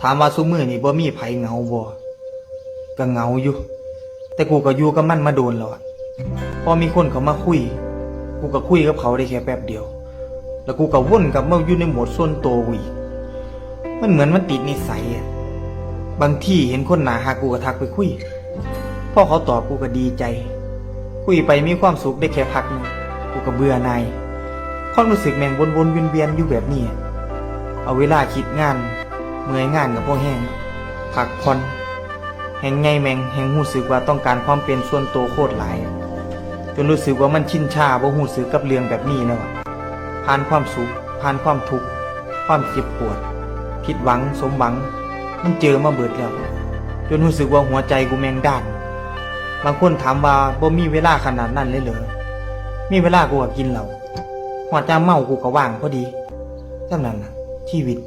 ถามว่าซุมือนี่บ่มีไผเหงาบ่ก็เหงาอยู่ แต่กูก็อยู่กับมันมาโดนแล้วอะพอมีคนเขามาคุย กูก็คุยกับเขาได้แค่แป๊บเดียว แล้วกูก็วนกลับมาอยู่ในโหมดส่วนตัวกูอีกมันเหมือนมันติดนิสัยอะบางที่เห็นคนหนาหากูก็ทักไปคุยพอเขาตอบกูก็ดีใจ คุยไปมีความสุขได้แค่พักหนึงกูก็เบื่อนายความรู้สึกแม่งวนๆเวียนๆอยู่แบบนี้ เอาเวลาคิดงาน เมื่อยงานกับพวกแห้งพักผ่อนแห่งไงแมงแห่งหูสึกว่าต้องการความเป็นส่วนตัวโคตรหลาย จนรู้สึกว่ามันชินชาบ่หูสึกกับเรื่องแบบนี้แล้วะผ่านความสุขผ่านความทุกข์ความเจ็บปวด ผิดหวังสมหวัง มันเจอมาเบิดแล้ว จนรู้สึกว่าหัวใจกูแมงด้านบางคนถามว่าบ่มีเวลาขนาดนั้นเลยเหรอมีเวลากูก็กินเหล้าหอดยามเมากูก็ว่างพอดีจำนั้นนะชีวิต